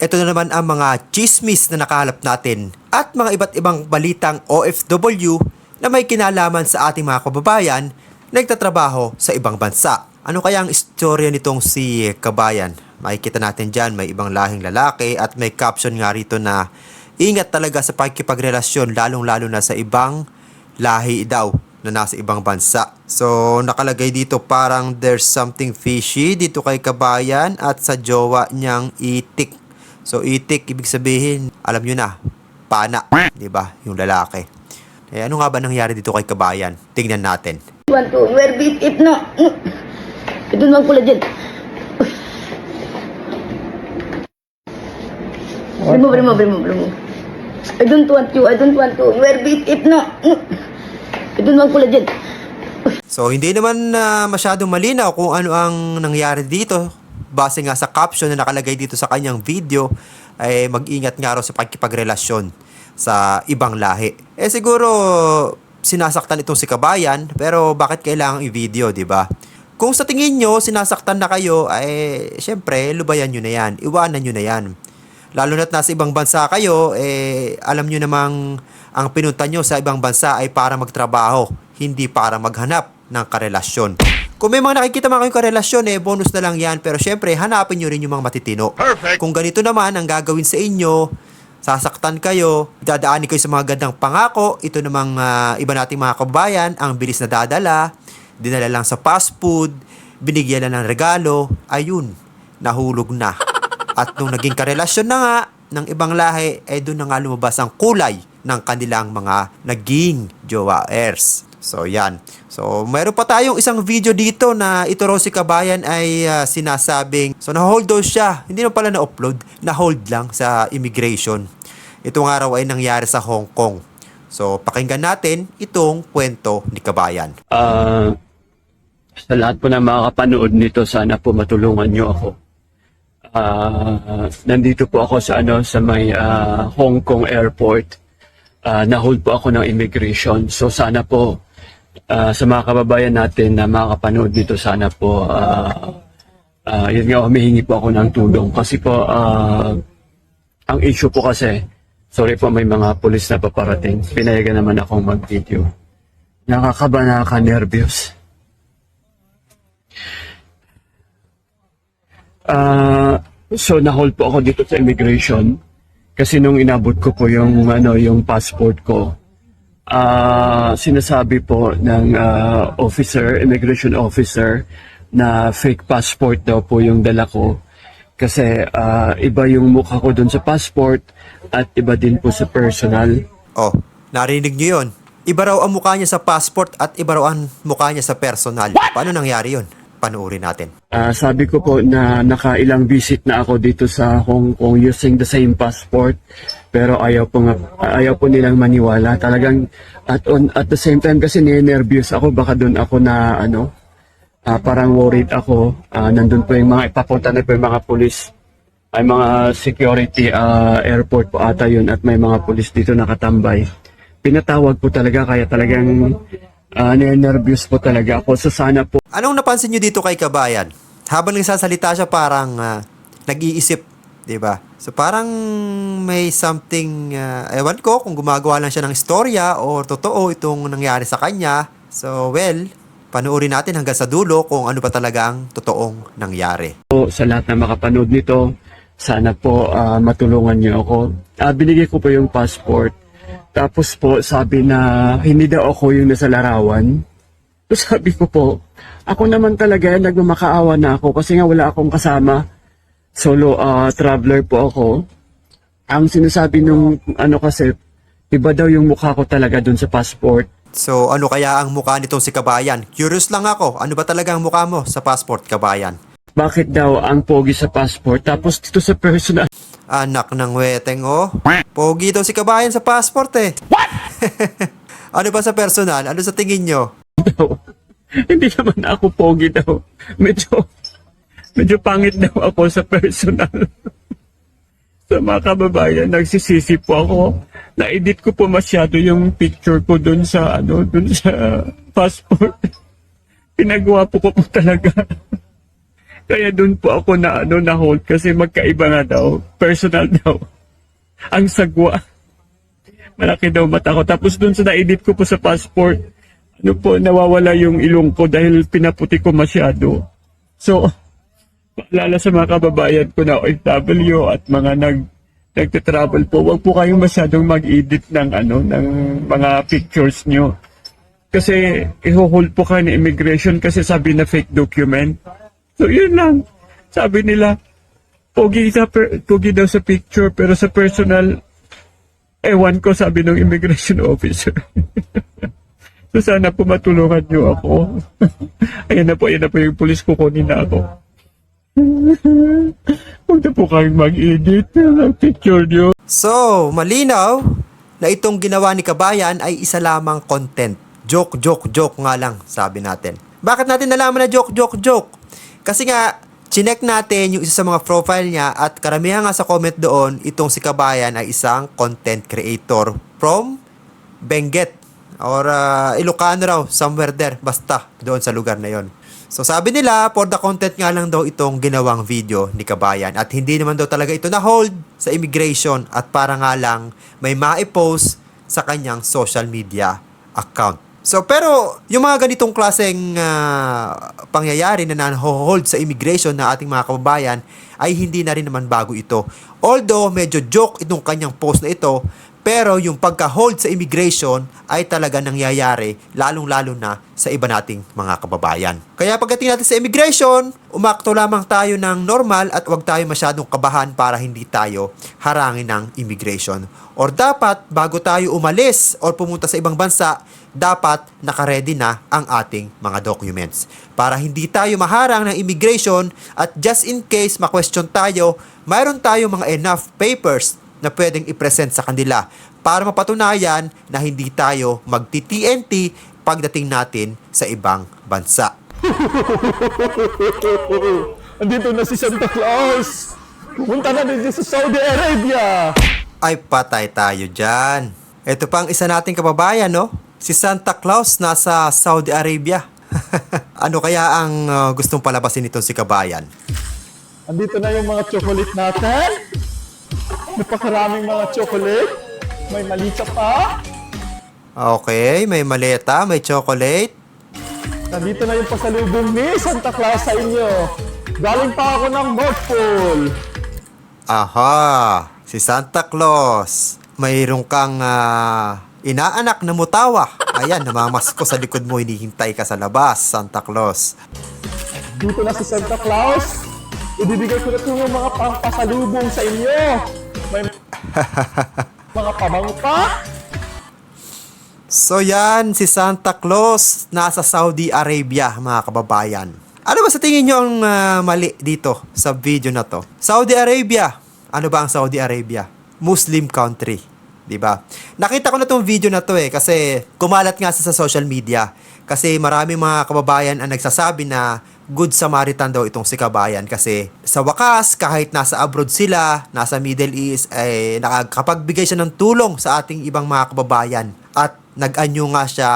Ito na naman ang mga chismis na nakahalap natin at mga iba't ibang balitang OFW na may kinalaman sa ating mga kababayan na nagtatrabaho sa ibang bansa. Ano kaya ang istorya nitong si Kabayan? Makikita natin dyan, may ibang lahing lalaki at may caption nga rito na ingat talaga sa pakikipagrelasyon lalong-lalo na sa ibang lahi daw na nasa ibang bansa. So, nakalagay dito parang there's something fishy dito kay Kabayan at sa jowa niyang itik. So, itik, ibig sabihin, alam nyo na, pana, di ba? Yung lalaki. Eh, ano nga ba nangyari dito kay Kabayan? Tingnan natin. One, two, where beat it no. Ito naman pula dyan. Remove, remove, remove, remove. I don't want you, I don't want to. Where beat it no. Ito naman pula dyan. So, hindi naman na masyadong malinaw kung ano ang nangyari dito. Base nga sa caption na nakalagay dito sa kanyang video, ay mag-ingat nga raw sa pagkipagrelasyon sa ibang lahi. Eh siguro, sinasaktan itong si Kabayan, pero bakit kailangang i-video, di ba? Kung sa tingin nyo, sinasaktan na kayo, ay syempre, lubayan nyo na yan. Iwanan nyo na yan. Lalo na't nasa ibang bansa kayo, eh, alam nyo namang ang pinunta nyo sa ibang bansa ay para magtrabaho, hindi para maghanap ng karelasyon. Kung may mga nakikita mga kayong karelasyon, eh, bonus na lang yan. Pero syempre, hanapin nyo rin yung mga matitino. Perfect. Kung ganito naman ang gagawin sa inyo, sasaktan kayo, dadaanin kayo sa mga gandang pangako, ito namang ah, iba nating mga kabayan, ang bilis na dadala, dinala lang sa fast food, binigyan lang ng regalo, ayun, nahulog na. At nung naging karelasyon na nga ng ibang lahi, eh doon na nga lumabas ang kulay ng kanilang mga naging jowaers. So yan. So meron pa tayong isang video dito na ito raw si Kabayan ay ah, sinasabing so na-hold daw siya. Hindi na pala na-upload, na-hold lang sa immigration. Itong araw ay nangyari sa Hong Kong. So pakinggan natin itong kwento ni Kabayan. Ah, sa lahat po ng mga kapanood nito, sana po matulungan niyo ako. Ah, nandito po ako sa ano sa may ah, Hong Kong Airport. Ah, na-hold po ako ng immigration. So sana po ah, sa mga kababayan natin na makakapanood nito, sana po ah, ah, yun nga humihingi po ako ng tulong kasi po ah, ang issue po kasi sorry po may mga pulis na paparating. Pinayagan naman akong mag-video. Nakakaba, nakaka-nervyos. Ah, so na-hold po ako dito sa immigration kasi nung inabot ko po yung ano yung passport ko. Ah, sinasabi po ng ah, officer, immigration officer na fake passport daw po yung dala ko kasi ah, iba yung mukha ko doon sa passport at iba din po sa personal. Oh, narinig niyo yon? Iba raw ang mukha niya sa passport at iba raw ang mukha niya sa personal. Paano nangyari yon? Panuuri natin. Ah, sabi ko po na nakailang visit na ako dito sa Hong Kong using the same passport pero ayaw po nga, ayaw po nilang maniwala. Talagang at on at the same time kasi nervous ako baka doon ako na ano ah, parang worried ako. Ah, nandun po yung mga ipapunta na po yung mga pulis. Ay mga security ah, airport po ata yun at may mga pulis dito nakatambay. Pinatawag po talaga kaya talagang uh, nervous po talaga ako so sana po Anong napansin niyo dito kay Kabayan? Habang nagsasalita siya parang ah, nag-iisip, 'di ba? So parang may something ah, ewan ko kung gumagawa lang siya ng istorya o totoo itong nangyari sa kanya. So well, panuorin natin hanggang sa dulo kung ano pa talaga ang totoong nangyari. po sa lahat na makapanood nito. Sana po ah, matulungan niyo ako. Ah, binigay ko po yung passport. Tapos po sabi na hindi daw ako yung nasa larawan. So sabi ko po, ako naman talaga nagmamakaawa na ako kasi nga wala akong kasama. Solo ah, traveler po ako. Ang sinasabi nung ano kasi, iba daw yung mukha ko talaga dun sa passport. So ano kaya ang mukha nitong si Kabayan? Curious lang ako, ano ba talaga ang mukha mo sa passport, Kabayan? Bakit daw ang pogi sa passport tapos dito sa personal Anak ng weteng, oh. Pogi daw si Kabayan sa passport, eh. What? ano ba sa personal? Ano sa tingin nyo? Hindi naman ako pogi daw. Medyo, medyo pangit daw ako sa personal. sa mga kababayan, nagsisisi po ako. Na-edit ko po masyado yung picture ko dun sa, ano, dun sa passport. Pinagwapo ko po talaga. Kaya doon po ako na ano na hold kasi magkaiba nga daw, personal daw. Ang sagwa. Malaki daw mata ko. Tapos doon sa na-edit ko po sa passport, ano po, nawawala yung ilong ko dahil pinaputi ko masyado. So, paalala sa mga kababayan ko na OFW at mga nag nagte-travel po, wag po kayong masyadong mag-edit ng ano ng mga pictures nyo. Kasi i-hold po kayo ng immigration kasi sabi na fake document. So yun lang. Sabi nila, pogi, sa per, pogi daw sa picture pero sa personal, ewan ko sabi ng immigration officer. so sana po matulungan nyo ako. ayan na po, ayan na po yung pulis kukunin na ako. Huwag na po kayong mag-edit ng picture nyo. So, malinaw na itong ginawa ni Kabayan ay isa lamang content. Joke, joke, joke nga lang, sabi natin. Bakit natin nalaman na joke, joke, joke? Kasi nga, chinek natin yung isa sa mga profile niya at karamihan nga sa comment doon, itong si Kabayan ay isang content creator from Benguet or uh, Ilocano raw, somewhere there, basta doon sa lugar na yon. So sabi nila, for the content nga lang daw itong ginawang video ni Kabayan at hindi naman daw talaga ito na hold sa immigration at para nga lang may ma-post sa kanyang social media account. So pero yung mga ganitong klaseng ah, pangyayari na na-hold sa immigration na ating mga kababayan ay hindi na rin naman bago ito. Although medyo joke itong kanyang post na ito, pero yung pagka-hold sa immigration ay talaga nangyayari lalong-lalo na sa iba nating mga kababayan. Kaya pagdating natin sa immigration, umakto lamang tayo ng normal at huwag tayo masyadong kabahan para hindi tayo harangin ng immigration. Or dapat, bago tayo umalis or pumunta sa ibang bansa, dapat nakaredy na ang ating mga documents. Para hindi tayo maharang ng immigration at just in case ma-question tayo, mayroon tayo mga enough papers na pwedeng i-present sa kanila para mapatunayan na hindi tayo magti-TNT pagdating natin sa ibang bansa. Andito na si Santa Claus! Pumunta na din sa Saudi Arabia! Ay patay tayo dyan. Ito pang isa nating kababayan, no? Si Santa Claus nasa Saudi Arabia. ano kaya ang uh, gustong palabasin nitong si kabayan? Andito na yung mga chocolate natin. Napakaraming mga chocolate. May malita pa. Okay, may maleta, may chocolate. Nandito na yung pasalubong ni Santa Claus sa inyo. Galing pa ako ng North Pole. Aha, si Santa Claus. Mayroon kang ah, inaanak na mutawa. Ayan, namamas ko sa likod mo, hinihintay ka sa labas, Santa Claus. Dito na si Santa Claus. Ibibigay ko na ito yung mga pampasalubong sa inyo. May mga pabango pa. So yan, si Santa Claus nasa Saudi Arabia, mga kababayan. Ano ba sa tingin nyo ang ah, mali dito sa video na to? Saudi Arabia. Ano ba ang Saudi Arabia? Muslim country. 'di ba? Nakita ko na tong video na to eh kasi kumalat nga sa social media kasi marami mga kababayan ang nagsasabi na good Samaritan daw itong si kabayan kasi sa wakas kahit nasa abroad sila, nasa Middle East ay nakakapagbigay siya ng tulong sa ating ibang mga kababayan at nag-anyo nga siya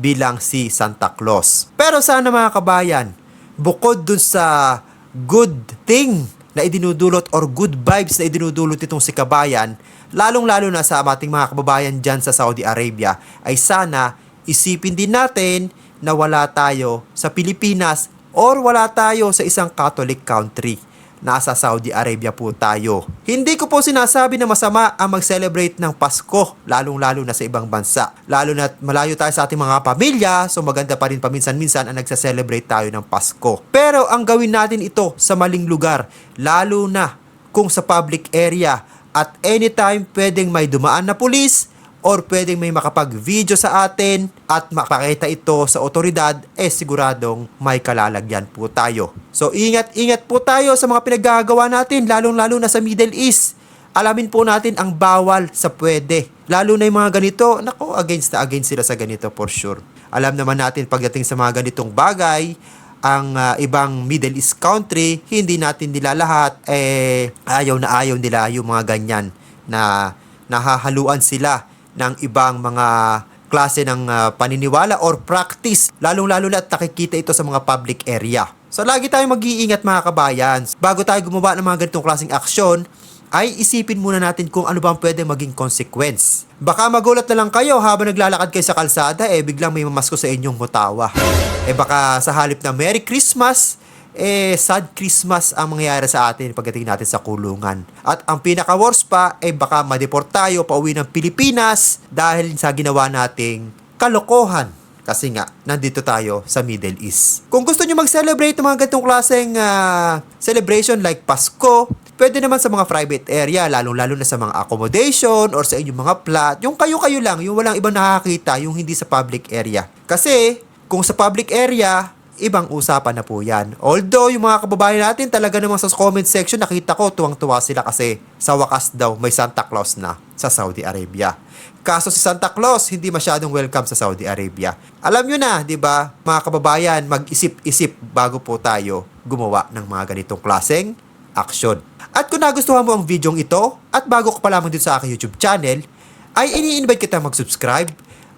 bilang si Santa Claus. Pero sana mga kabayan, bukod dun sa good thing na idinudulot or good vibes na idinudulot itong si Kabayan, lalong-lalo na sa ating mga kababayan dyan sa Saudi Arabia, ay sana isipin din natin na wala tayo sa Pilipinas or wala tayo sa isang Catholic country. Nasa Saudi Arabia po tayo. Hindi ko po sinasabi na masama ang mag-celebrate ng Pasko, lalong-lalo na sa ibang bansa. Lalo na malayo tayo sa ating mga pamilya, so maganda pa rin paminsan-minsan ang nagsa-celebrate tayo ng Pasko. Pero ang gawin natin ito sa maling lugar, lalo na kung sa public area at anytime pwedeng may dumaan na pulis or pwedeng may makapag-video sa atin at mapakita ito sa otoridad, eh siguradong may kalalagyan po tayo. So ingat-ingat po tayo sa mga pinaggagawa natin, lalong-lalo na sa Middle East. Alamin po natin ang bawal sa pwede. Lalo na yung mga ganito, nako, against na against sila sa ganito for sure. Alam naman natin pagdating sa mga ganitong bagay, ang ah, ibang Middle East country, hindi natin nila lahat, eh, ayaw na ayaw nila yung mga ganyan na nahahaluan sila ng ibang mga klase ng ah, paniniwala or practice, lalong-lalo na nakikita ito sa mga public area. So lagi tayong mag-iingat mga kabayan. Bago tayo gumawa ng mga ganitong klaseng aksyon, ay isipin muna natin kung ano ba ang pwede maging consequence. Baka magulat na lang kayo habang naglalakad kayo sa kalsada eh biglang may mamasko sa inyong mutawa. Eh baka sa halip na Merry Christmas, eh sad Christmas ang mangyayari sa atin pagdating natin sa kulungan. At ang pinaka-worst pa, eh baka madeport tayo pauwi ng Pilipinas dahil sa ginawa nating kalokohan. Kasi nga, nandito tayo sa Middle East. Kung gusto nyo mag-celebrate ng mga ganitong klaseng ah, celebration like Pasko, pwede naman sa mga private area, lalong-lalo na sa mga accommodation or sa inyong mga plot. Yung kayo-kayo lang, yung walang ibang nakakita, yung hindi sa public area. Kasi, kung sa public area, ibang usapan na po yan. Although, yung mga kababayan natin, talaga namang sa comment section, nakita ko, tuwang-tuwa sila kasi sa wakas daw, may Santa Claus na sa Saudi Arabia. Kaso si Santa Claus, hindi masyadong welcome sa Saudi Arabia. Alam nyo na, di ba, mga kababayan, mag-isip-isip bago po tayo gumawa ng mga ganitong klaseng aksyon. At kung nagustuhan mo ang videong ito, at bago ka pa lamang dito sa aking YouTube channel, ay ini-invite kita mag-subscribe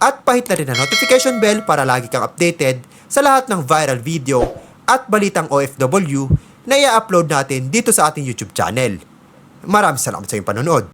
at pahit na rin ang notification bell para lagi kang updated sa lahat ng viral video at balitang OFW na i-upload natin dito sa ating YouTube channel. Maraming salamat sa iyong panonood.